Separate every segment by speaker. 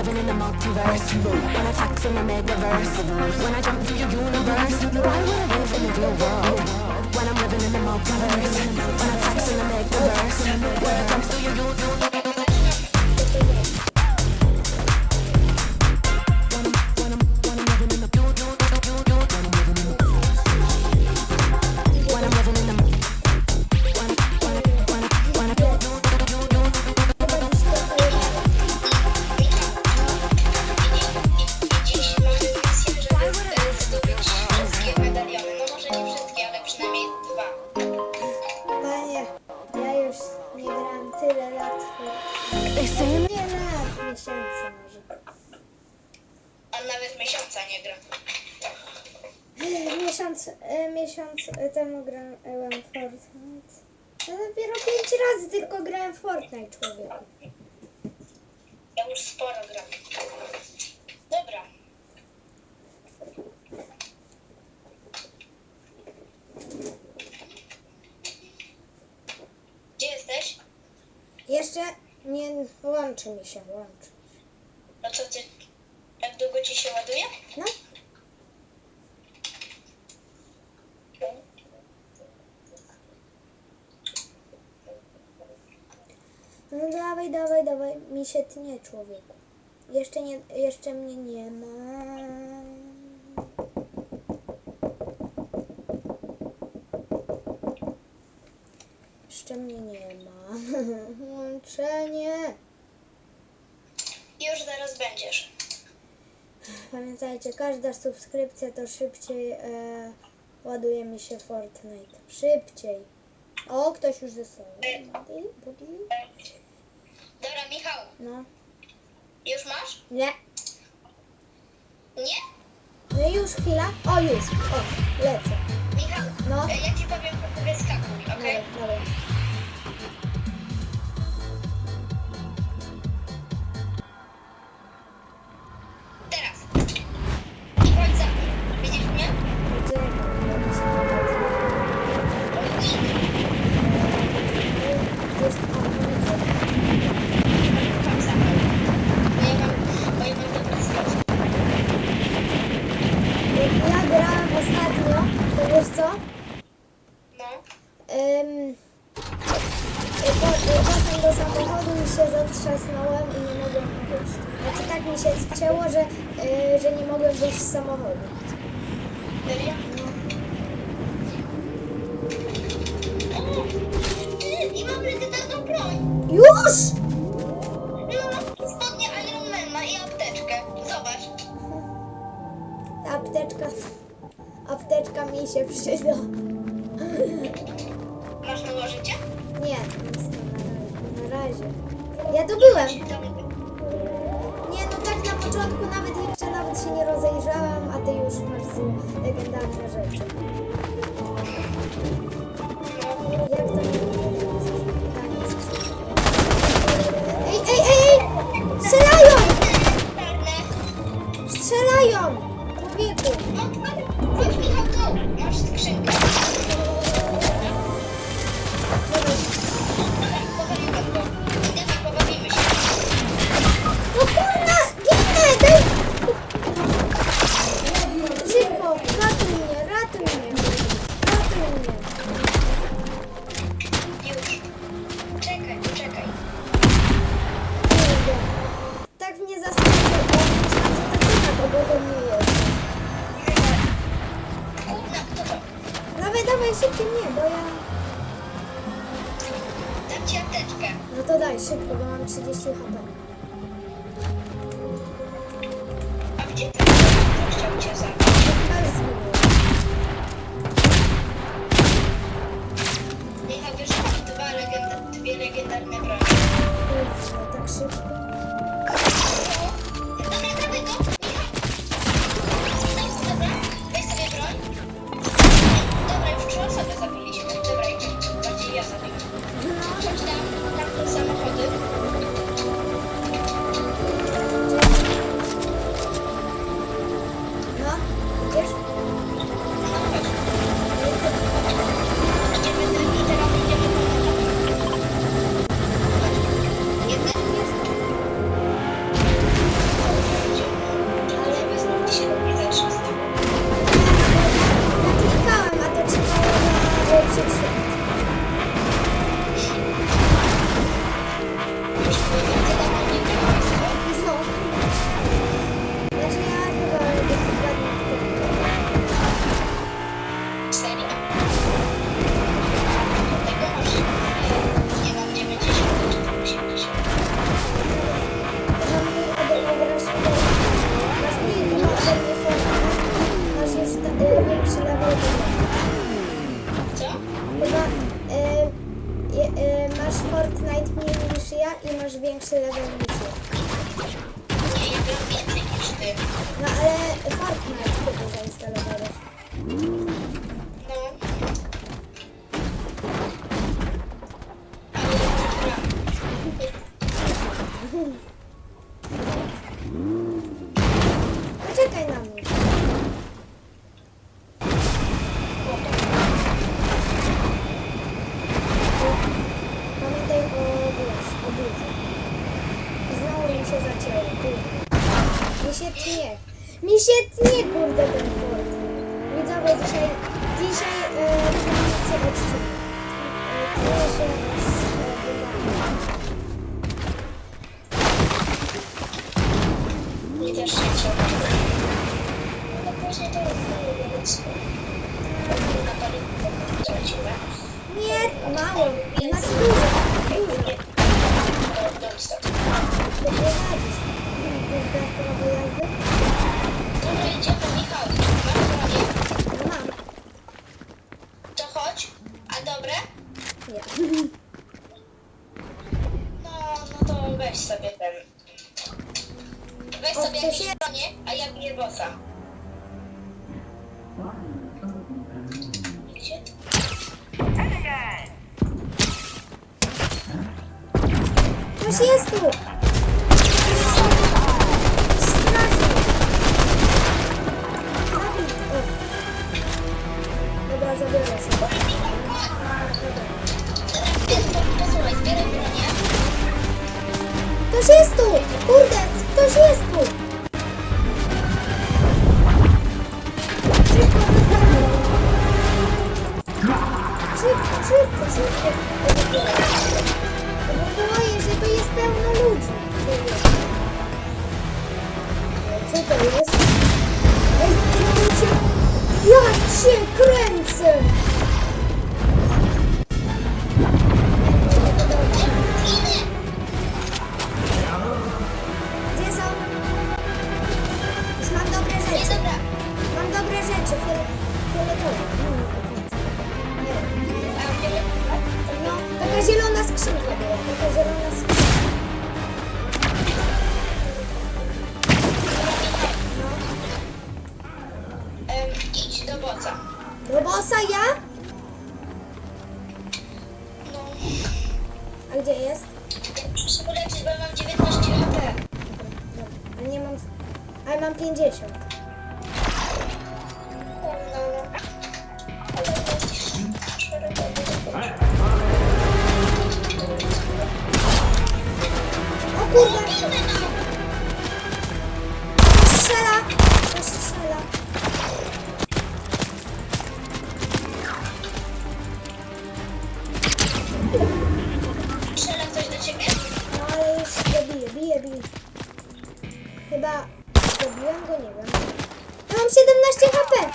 Speaker 1: living in the multiverse. When I tax in the megaverse. When I jump through your universe. Why would I live in the real world? When I'm living in the multiverse. When I tax in the megaverse. When I jump through your universe.
Speaker 2: Miesiąca nie gra.
Speaker 3: Miesiąc, e, miesiąc temu grałem w Fortnite. No dopiero pięć razy tylko grałem w Fortnite, człowieku.
Speaker 2: Ja już sporo gram. Dobra. Gdzie jesteś?
Speaker 3: Jeszcze nie łączy mi się, łączy.
Speaker 2: No co ty? Długo ci się ładuje?
Speaker 3: No, no dawaj, dawaj, dawaj, mi się tnie, człowieku. Jeszcze nie, jeszcze mnie nie ma. Jeszcze mnie nie ma. Łączenie.
Speaker 2: Już zaraz będziesz.
Speaker 3: Pamiętajcie, każda subskrypcja to szybciej e, ładuje mi się Fortnite. Szybciej. O, ktoś już sobą. Budzi, budzi.
Speaker 2: Dobra, Michał,
Speaker 3: No,
Speaker 2: już masz?
Speaker 3: nie.
Speaker 2: Nie?
Speaker 3: No już chwila. O, już. O, lecę.
Speaker 2: Michał,
Speaker 3: No.
Speaker 2: e, ja ci powiem, to wyskakuj, okej?
Speaker 3: Dawaj, dawaj. Tak mi się chciało, że, y, że nie mogłem wyjść z samochodu.
Speaker 2: Serio? O! I mam legendarną broń.
Speaker 3: Już!
Speaker 2: No, spodnie Ironmana i apteczkę. Zobacz.
Speaker 3: Apteczka, apteczka mi się przyda.
Speaker 2: Masz nałożycie?
Speaker 3: Nie, nic nie, na razie. Ja tu byłem. Już masz Dawaj, szybciej nie, bo ja...
Speaker 2: Dam ci apteczkę.
Speaker 3: No to daj, szybko, bo mam 30 HP.
Speaker 2: A gdzie ty? Kto chciał cię zabić?
Speaker 3: Chyba już zgubiłem.
Speaker 2: Michał, wiesz, dwa legenda- dwie legendarne broni.
Speaker 3: Kurde, tak szybko. I masz większy się zacięło. kurde. Mi się tnie. Mi się tnie, kurde, ten fort. Widzowie, dzisiaj, dzisiaj e, co odcinek. E, tnie się z e.
Speaker 2: Nie też się ciągle. Później to rozdaję, więc... Na paliwo tracimy.
Speaker 3: Nie, mało. Na dużo. Dużo.
Speaker 2: To non-stop.
Speaker 3: To nie szybko, szybko, szybko. Bo boję, że tu jest pełno ludzi. Co to jest? Ej, kręcę. Ja cię kręcę.
Speaker 2: Idź do bossa.
Speaker 3: Do bossa ja?
Speaker 2: No.
Speaker 3: A gdzie jest?
Speaker 2: Muszę się uleczyć, bo mam 19 HP.
Speaker 3: Dobra. Ale nie mam... Ale mam 50.
Speaker 2: No, no. Ale jesteś szeregowy.
Speaker 3: O kurde!
Speaker 2: Robimy nam!
Speaker 3: Chyba zabiłem go, nie wiem. Mam 17 HP!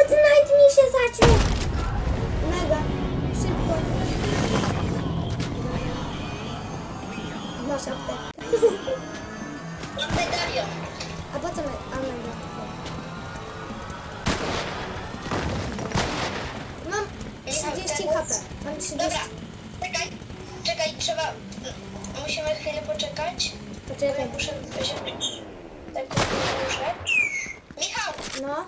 Speaker 3: Fortnite mi się zaciął. Mega. Szybko. Masz aptekę.
Speaker 2: Mam medalion.
Speaker 3: A po co my... A mega. Mam 30 HP. Mam 30.
Speaker 2: Dobra, czekaj, czekaj, trzeba... Musimy chwilę poczekać.
Speaker 3: Poczekaj.
Speaker 2: muszę wziąć taką rzecz. Michał,
Speaker 3: No.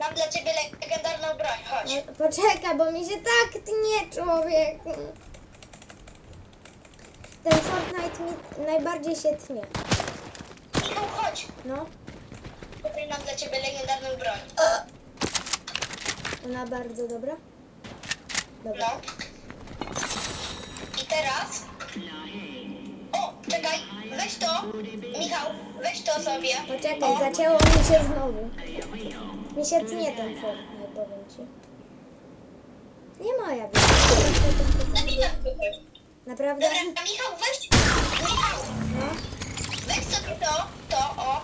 Speaker 2: mam dla ciebie le- legendarną broń, chodź.
Speaker 3: No, Poczekaj, bo mi się tak tnie, człowieku. Ten Fortnite mi najbardziej się tnie.
Speaker 2: Michał, chodź.
Speaker 3: No,
Speaker 2: Tutaj mam dla ciebie legendarną broń.
Speaker 3: ona bardzo dobra.
Speaker 2: No.
Speaker 3: Dobra.
Speaker 2: I teraz... O, czekaj, weź to. Michał, weź to sobie.
Speaker 3: Poczekaj,
Speaker 2: O,
Speaker 3: zacięło mi się znowu. Mi się tnie ten Fortnite, powiem ci. Nie moja wina.
Speaker 2: Zabijam kogoś.
Speaker 3: Naprawdę?
Speaker 2: Dobra, a Michał, weź... Michał,
Speaker 3: No.
Speaker 2: weź sobie to, to, o.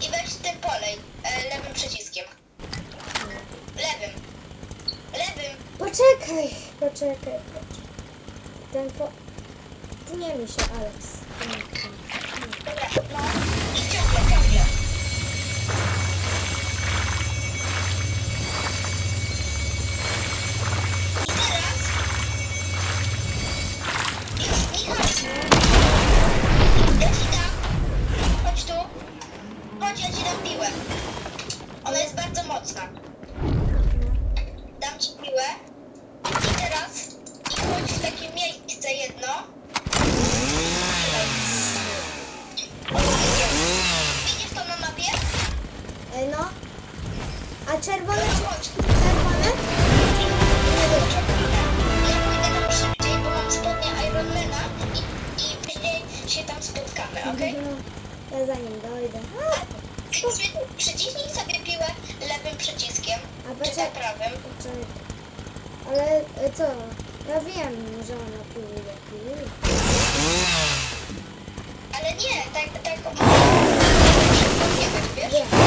Speaker 2: I weź ten polej e, lewym przyciskiem. Lewym. Lewym.
Speaker 3: Poczekaj, poczekaj, poczekaj. Ten po... Tnie mi się, Alex.
Speaker 2: Dobra, no.
Speaker 3: No,
Speaker 2: ja
Speaker 3: za nim dojdę.
Speaker 2: Przyciśnij sobie piłę lewym przyciskiem,
Speaker 3: A
Speaker 2: czy
Speaker 3: poczekaj.
Speaker 2: tak prawym.
Speaker 3: poczekaj. Ale e, co? Ja wiem, że ona piłuje, piłuje.
Speaker 2: Ale nie, tak, tak. Wiesz?
Speaker 3: Wiem.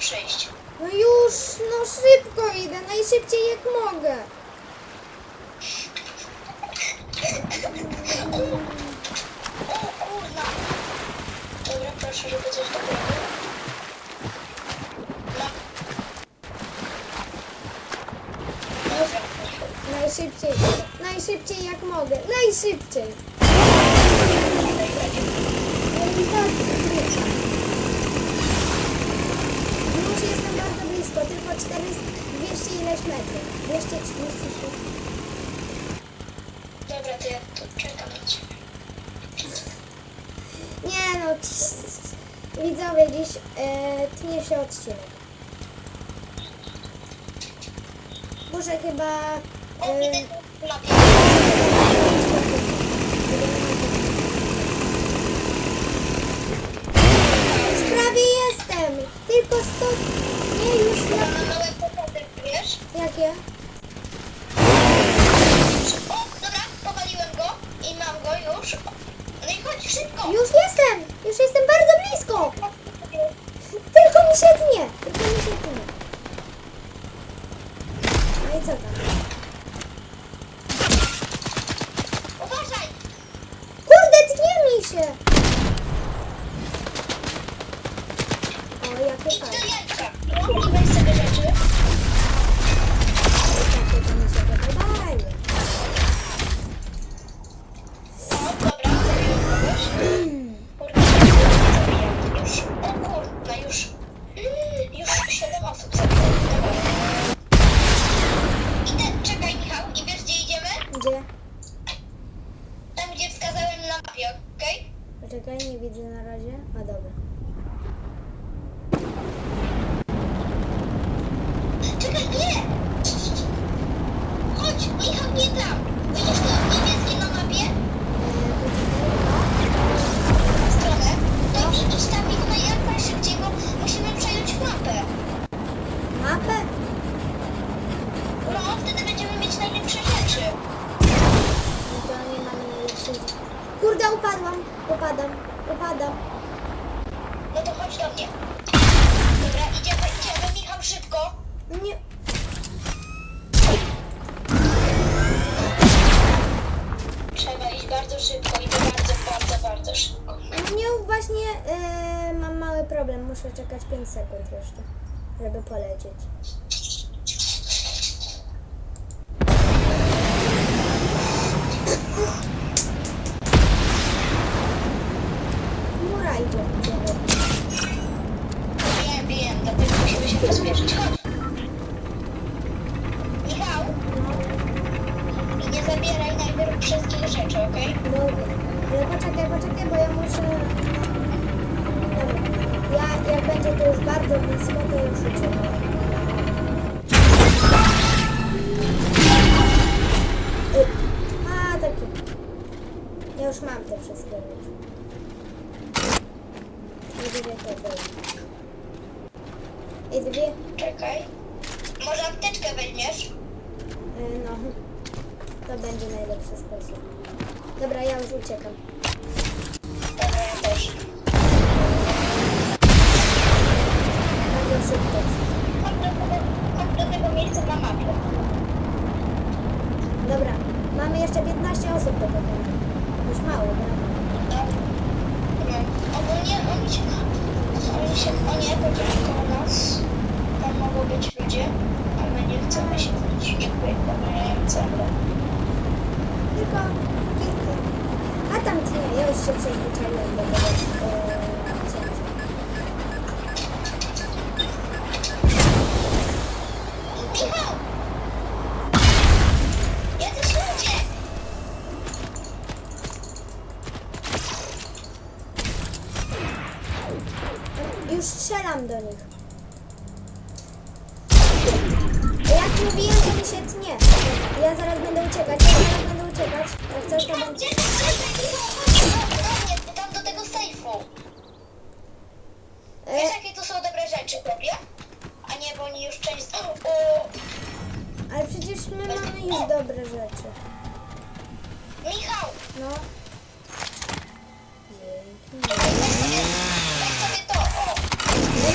Speaker 2: Przyjść.
Speaker 3: No już, no szybko idę, najszybciej jak mogę.
Speaker 2: O kurna! Dobra, proszę, żeby coś dobrego. Mam. Dobra.
Speaker 3: Najszybciej, najszybciej jak mogę, najszybciej. No i tak, Już jestem bardzo blisko, tylko 400, 200 ileś metrów. 236.
Speaker 2: Dobra, to ja tu czekam na ciebie.
Speaker 3: Nie no, widzowie, dziś e, tnie się odcinek. Muszę chyba... E, prawie jestem! Tylko 100... Nie, już na... Jakie?
Speaker 2: O, dobra, powaliłem go i mam go już. No i chodź szybko.
Speaker 3: Już jestem! Już jestem bardzo blisko! Tylko mi się tnie! Tylko mi się tnie. No i co tam?
Speaker 2: Uważaj!
Speaker 3: Kurde, tnie mi się! O, jakie fajne. To będzie najlepszy sposób. Dobra, ja już uciekam.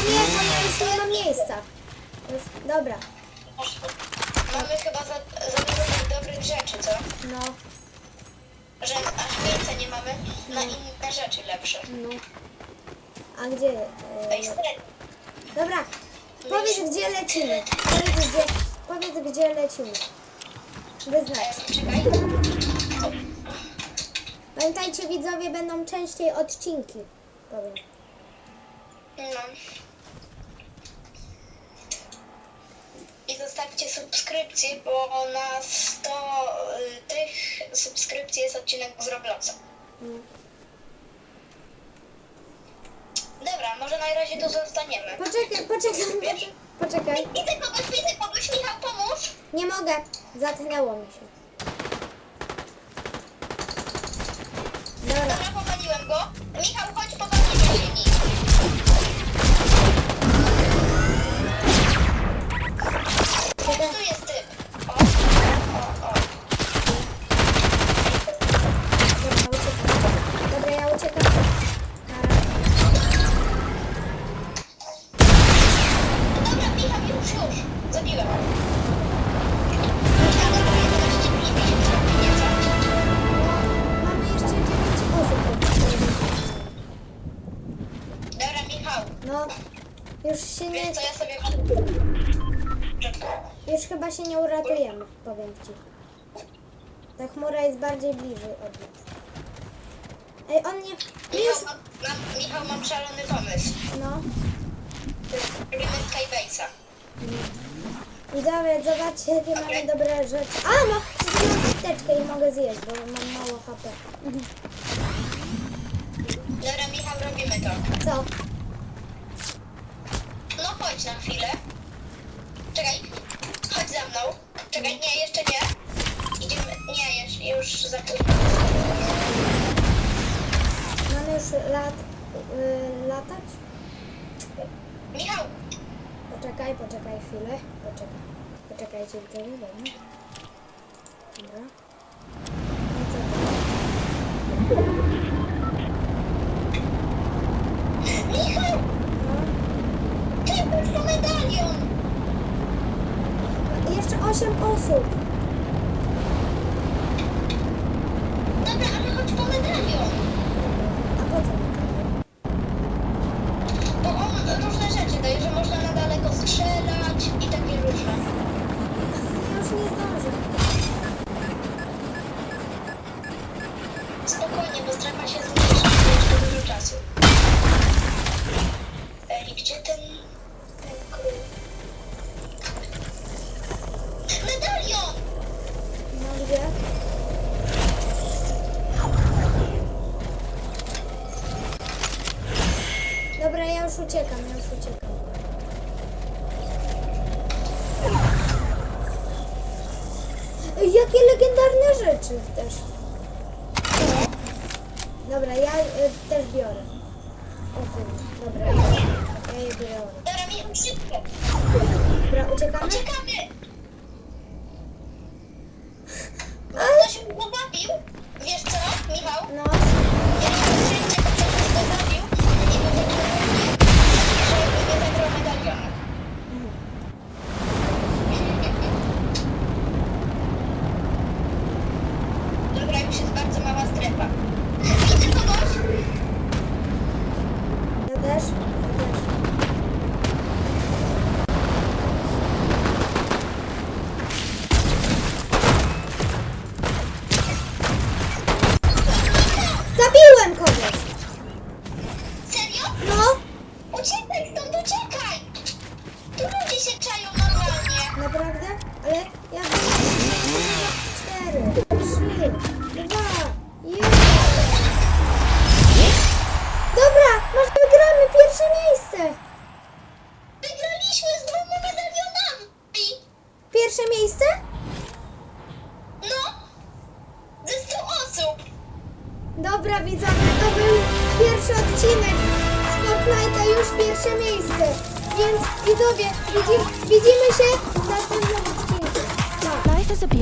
Speaker 2: Nie, bo
Speaker 3: ja już nie miejsca. Już, dobra,
Speaker 2: Mamy chyba za, za dużo tych dobrych rzeczy, co?
Speaker 3: no,
Speaker 2: Że aż miejsca nie mamy na inne rzeczy lepsze.
Speaker 3: no. A gdzie?
Speaker 2: Ej,
Speaker 3: E,
Speaker 2: serio.
Speaker 3: dobra, powiedz gdzie lecimy. Powiedz gdzie, powiedz gdzie lecimy. Wyznacz.
Speaker 2: Em, Czekaj.
Speaker 3: Pamiętajcie, widzowie będą częściej odcinki. Powiem.
Speaker 2: No. I zostawcie subskrypcję, bo na 100 y, tych subskrypcji jest odcinek z Robloxa. Dobra, może na razie tu zostaniemy.
Speaker 3: Poczekaj, poczekaj, poczekaj. Poczekaj.
Speaker 2: Widzę kogoś, widzę kogoś, Michał, pomóż!
Speaker 3: Nie mogę. Zatknęło mi się. Dobra.
Speaker 2: Dobra, powaliłem go. Michał, chodź, powalimy O, tu jest typ. O, o, o.
Speaker 3: Dobra, ja uciekam. Dobra, ja uciekam. Nara.
Speaker 2: Dobra, Michał, już, już. Zabiłem. A dobra, 11 minut, nieco.
Speaker 3: Mamy jeszcze 9 osób.
Speaker 2: Dobra, Michał,
Speaker 3: No, już się nie,
Speaker 2: wiesz co ja sobie.
Speaker 3: Już chyba się nie uratujemy, powiem ci. Ta chmura jest bardziej bliżej od nas. Ej, on nie...
Speaker 2: Michał, mam, mam, Michał, mam szalony pomysł.
Speaker 3: No.
Speaker 2: Robimy Skybase'a.
Speaker 3: Widzowie, zobaczcie, jakie mamy dobre rzeczy. A, no, mam apteczkę i mogę zjeść, bo mam mało HP.
Speaker 2: Dobra, Michał, robimy to.
Speaker 3: Co?
Speaker 2: No chodź na chwilę. Czekaj. Czekaj, nie, jeszcze nie. Idziemy, nie, już, już za późno.
Speaker 3: Mamy już lat... y, latać?
Speaker 2: Michał,
Speaker 3: Poczekaj, poczekaj chwilę. Poczekaj. Poczekajcie, widzowie, dobra. Dobra. No co No.
Speaker 2: ty już po medalion.
Speaker 3: Jeszcze 8
Speaker 2: Dobra,
Speaker 3: ja je biorę.
Speaker 2: Dobra, Michał, szybko.
Speaker 3: Dobra, uciekamy?
Speaker 2: Uciekamy!